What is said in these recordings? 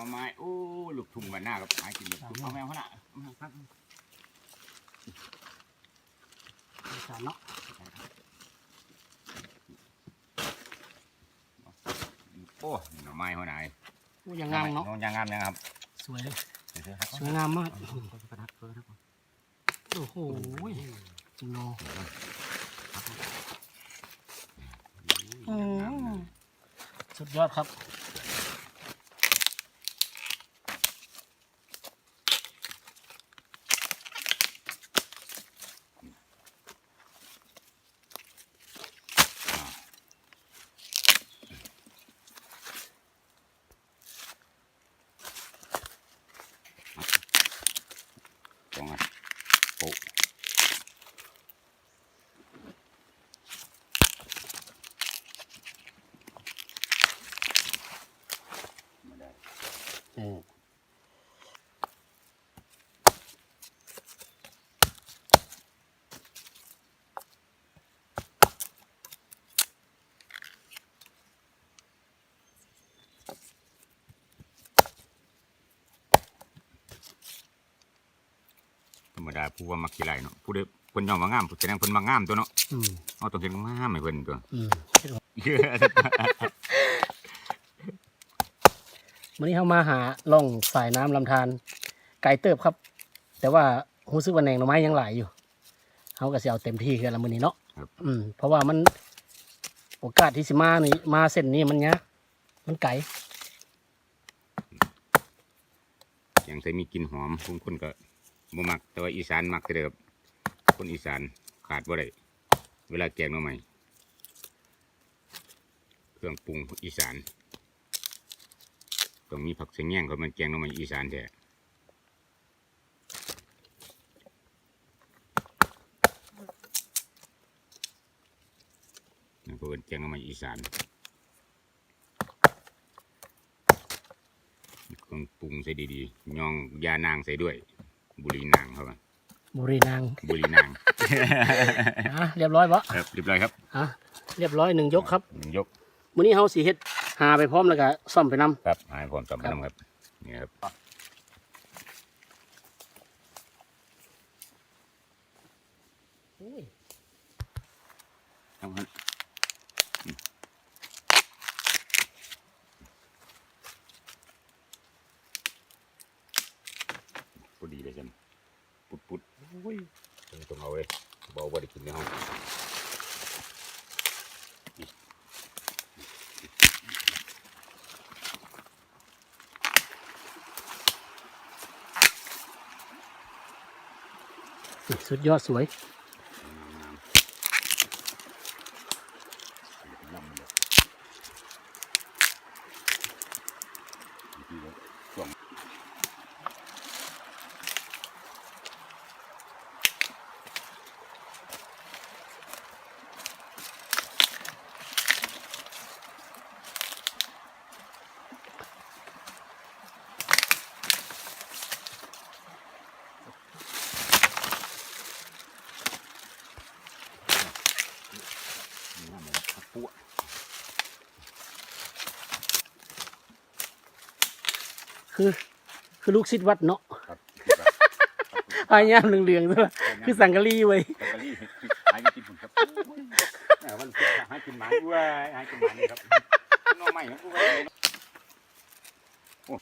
น่อไม้โอ้ลูกทุ่งบ้านหน้ากับหากินลูกทุ่งเอาแมวเขาละเอาครับอีสานเนาะโอ้หน่อไม้เขาไหนอู้ยังงามเนาะยังงามยังครับสวยเลยเดี๋ยวๆครับสวยงามมากกระดับกระดับโอ้โหจริงโนอืมสุดยอดครับ ตรงอะโอ้ อืมธรรมดาผู้ ว่ามักขี้ไรเนาะผู้ใดเพิ่นยอมว่างามผู้แสดงเพิ่นมางามตัวเนาะอืมเอาต้องเห็นงามให้เพิ่นตัวอืมวันนี้เขามาหาล่องสายน้ำลำธารไกลเติบครับ แต่ว่ารู้สึกว่าแหนงหน่อไม้ยังหลายอยู่เขาก็สิเอาเต็มที่กันละมือนี้เนาะครับ อืมเพราะว่ามัน โอกาสที่สิมานี่มาเส้นนี้มันยากมันไกลอย่างใส่มีกลิ่นหอมบางคนก็ บ่มักแต่ว่าอีสานมักเด้อครับคนอีสานขาดบ่ได้เวลาแกงหน่อไม้เครื่องปรุงอีสานต้องมีผักเสียงแง่งเขามันแกงน่อไม้อีสานแท้นั่นก็เป็นแกงน่อไม้อีสานมีเครื่องปรุงใส่ดีๆยองยานางใส่ด้วย บุหรีนางเข้ามาบุรีนางบุหรีนางอะเรียบร้อยปะครับเรียบร้อยครับอะเรียบร้อยหนึ่งยกครับหนึ่งยกมื้อนี้เฮาสิเฮ็ดหาไปพร้อมแล้วก็ซ่อมไปนำครับหายพร้อมสำคัญครับนี่ครับเอาครับอืมพอดีเลยจันปุดปุดโอ้ยต้องเอาเลยเบาบ่ได้กินในห้อง สุดยอดสวย คือ คือลูกศิษย์วัดเนาะครับพายามเหลืองๆด้วยคือสังกะรีไว้ยสังกะรีหายกินผลครับแหมวันพุธหายกินหมาด้วยหายกินหมานี่ครับน้องใหม่ของกูไว้เลยเนาะโอ้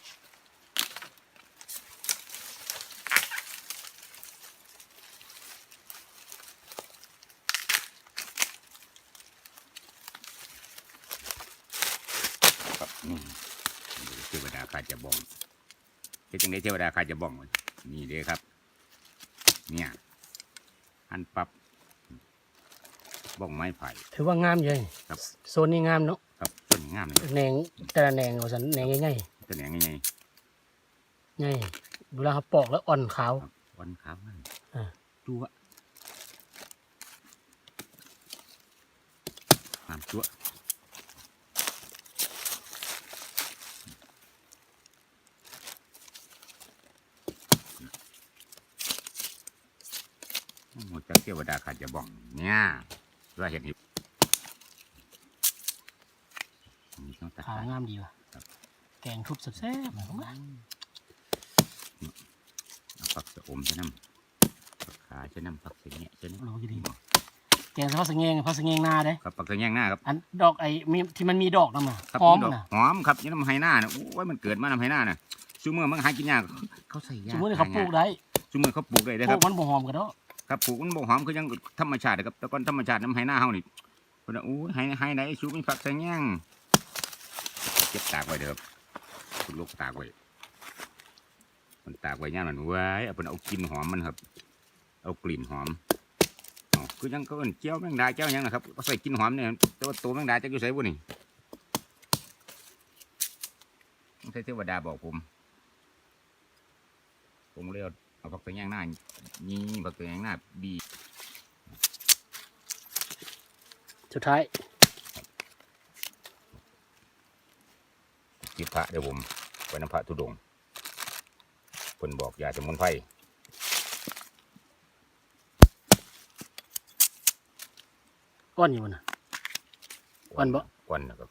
ครับนี่เทวดาข้าจะบ้อง เฮ็ดจังไดเทวดาข้าจะบ้องวะนี่เด้ครับ เนี่ยอันปรับบ้องไม้ไผ่ถือว่างามอยู่เลยครับโซนนี้งามเนาะครับต้นงามเลยแหนงแต่ละแหนงว่าสันแหนงง่ายต้นแหนงไงๆง่ายเวลาเขาปอกแล้วอ่อนขาววันขาวมันอ่าจัวน้ำจัวหมดจากเท วดาขาดจะบ้องเนี่ยว่าเห็นหิบนี่ต้องตัดขาวงามดีว่ะแกงทุบแซ่บๆนะผมว่าเอาผักสะอมใช่น้ำผักขาใช่น้ำผักเสียงเนี่ยใช่น้ำเราจะดีแกงเฉพาะสะเงงเฉพาะสะเงงนาเด้ครับผักกระแยงหน้าครับอันดอกไอ้มีที่มันมีดอกนั่นน่ะครับหอมดอกน่ะหอมครับยี่น้ำไฮหน้าเนี่ยโอ้ยมันเกิดมาน้ำไฮหน้าน่ะซูเมื่อมันหากินยากเขาใส่ยาสมมติเขาปลูกได้ซูเมื่อเขาปลูกได้เด้อปคลูรับกมันบ่หอมกันเนาะ ครับปลูกมันบ่หอมคือยังธรรมชาติครับแต่ก่อนธรรมชาติน้ำไฮหน้าเฮานี่เพิ่นว่าอู้ไฮไฮไหนชูมีผักใส่แยงเก็บตากไว้เด้อครับคุณลูกตากไว้มันตากไว้ย่ามมันไว้เอาเป็นเอากลิ่นหอมมันครับ เอากลิ่นหอมคือยังก็เอิ้นเจียวแมงดาเจียวยังนะครับเอาใส่กลิ่นหอมเนี่ยแต่ว่าตัวแมงดาจะอยู่ไสบ่นี่ใช้เทวดาบอกผม ผมเลยเอา เอาผักใส่แยงหน้านี่ผักใส่แยงหน้าบีสุดท้ายจิพระเดี๋ยวผมไปน้ำพระธุดงค์เพิ่นบอกยาสมุนไพรก้อนอยู่มันน่ะก้อนบ่ก้อนนะครับ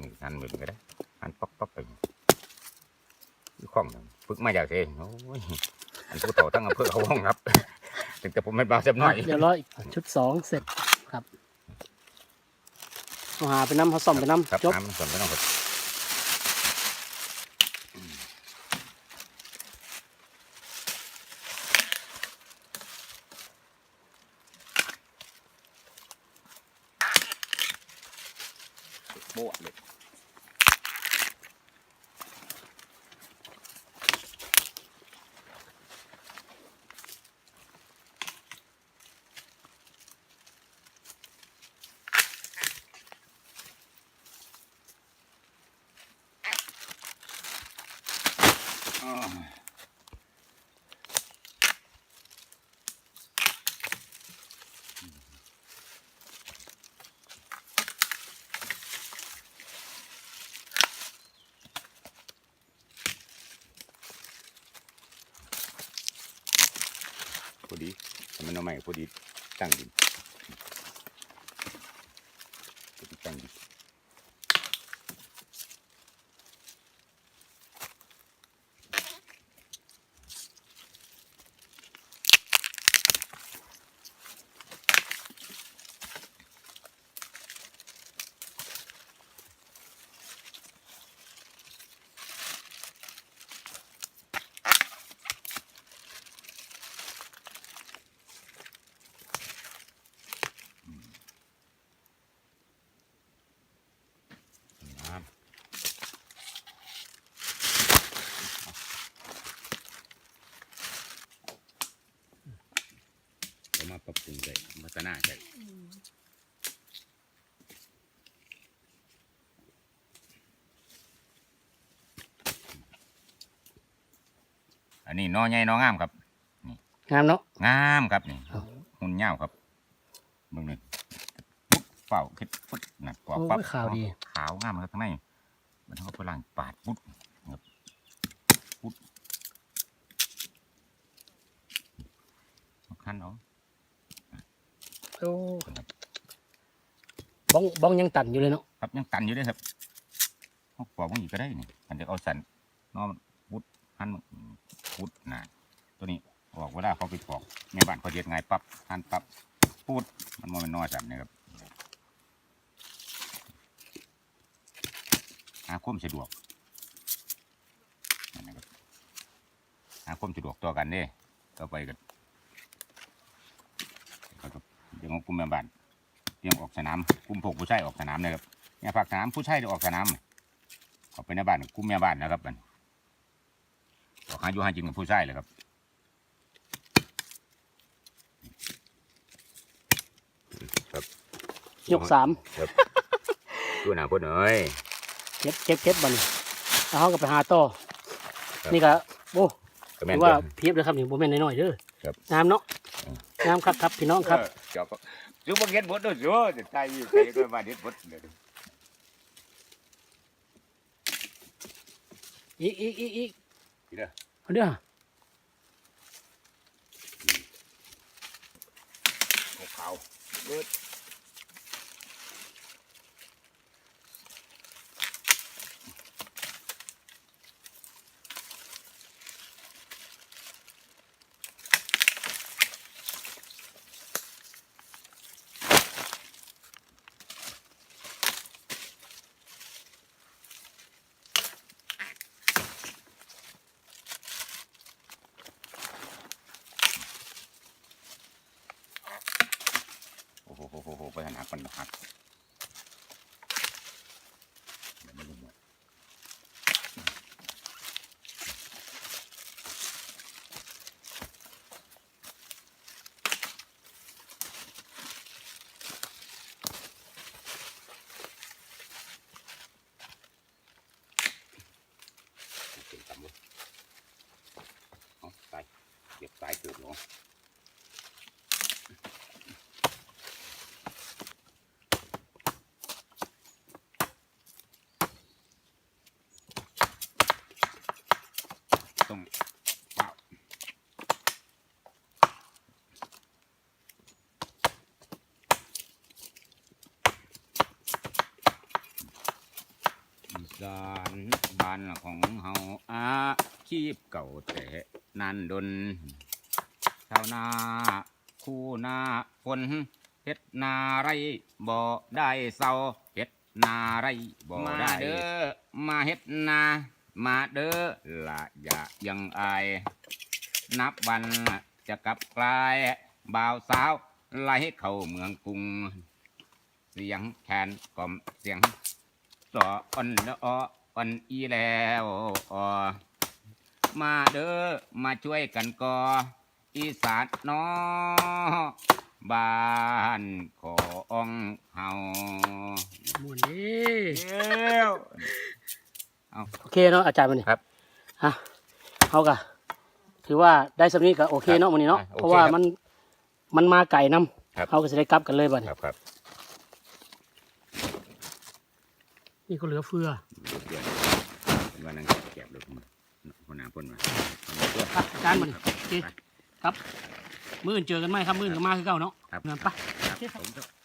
นี่หันมือก็ได้หันป๊อกป๊อกไปคือข้องหนึ่ง ฝึกมาจากเองโอ้ยอันผู้เฒ่าทั้งอำเภอเขาห้องครับ ถึงแต่ผมไม่บาเจ็บหน่อย เดี๋ยวรออีกชุดสองเสร็จครับเอาหาไปน้ำเขาซ่อมไปน้ครับำจบน้ำส่วนไม่ต้องครับโบ้เลย พอดีทำมันเอาใหม่พอดีตั้งดินพอดีตั้งดินำเอามาปรับปรุงได้พัฒนาได้ อันนี้นอใหญ่นองามครับงามเนาะงามครับนี่ครับหุ่นยาวครับเบิ่งนี่ปุ๊บเป่าคิดปุ๊บนั่นปอกโอ้ปั๊บยขาวดีขาวงามครับข้างในมันเขาพลังปาดปุ๊บครับปุ๊บเอาขั้นเอาโอ้บ้องบ้องยังตันอยู่เลยเนาะครับยังตันอยู่ด้วยครับเขาปอกมันอีกก็ได้นี่มันจะเอาสันนอมันปุ๊บหั่น มันปุ๊บน่ะตัวนี้ออกเวลาเขาไปปอกในบ้านเขาเย็ดไงายปั๊บหั่นปั๊บปุ๊บมันมเป็นน้อยสันนะครับหาความสะดวกนะครับหาความสะดวกต่อกันเด้ต่อไปกันเดี๋ยวของกลุ่มแมบ้านเตรียมออกสนามกลุ่มพกผู้ชายออกสนามนะครับเนี่ยฝากสนามผู้ชายได้ออกสนามออกไปในบ้านกลุ่มแม่บ้านนะครับมัน หาอยู่หากินกับผู้ชายเลยครับครับยกสามดูหนาพ่นเอ้ยเก็บเก็บเก็บบัดนแล้วเขาก็ไปหาต่อครับนี่ก็โอ้ก็แม่ถืนอว่าเด้อเพียบเลยครับนี่โมเมนต์น้อยๆเด้อครับงามเนาะอืมงามครับครับพี่น้องครับเออเจ้าก็ซื้อบังเก็ตบดด้วยซื้อจะใจใจก็มาเด็ดบดเลยอีกอีกอีกอีกทีเด้อเอา เด้อขาวเบิด มันหักเดี๋ยวมันลงหมดเก็บตำเลยเอาไปเก็บสายเกือบหนู ต้องว้าวอีสานบ้านของเฮาอาชีพเก่าแต่นานดนชาวนาคู่นาฝนเฮ็ดนาไรบ่ได้เศร้าเฮ็ดนาไรบ่ได้เด้อมาเฮ็ดนา มาเด้อละอย่ายังอาย นับวันจะกลับกลายบ่าวสาวไล่เข้าเมืองกรุง เสียงแคนกล่อมเสียงสออ่อนเดออ่อนอีแล้วออมาเด้อมาช่วยกันกออีสานน้อบ้านของเฮาม่วนเด้ เอ้วโอเคเนาะอาจารย์มันนี่ครับฮะเขาก็ถือว่าได้สำนี้ก็โอเคเนาะมันนี้เนาะอะโอเคเพราะว่าครับมันมันมาไก่นํครับเขาก็จะได้กลับกันเลยบัดคนี้รับครับนี่ก็เหลือเฟือเดือนเป็นวันนั้นแก็บเลยคนน้ำพ่นมาเอามาตัวอะอาจารย์มันนี่โอเคครับ มื้ออื่นเจอกันไหมครับมื้ออื่นก็มาคือเก่าเนาะครับเงินปะ ครับผม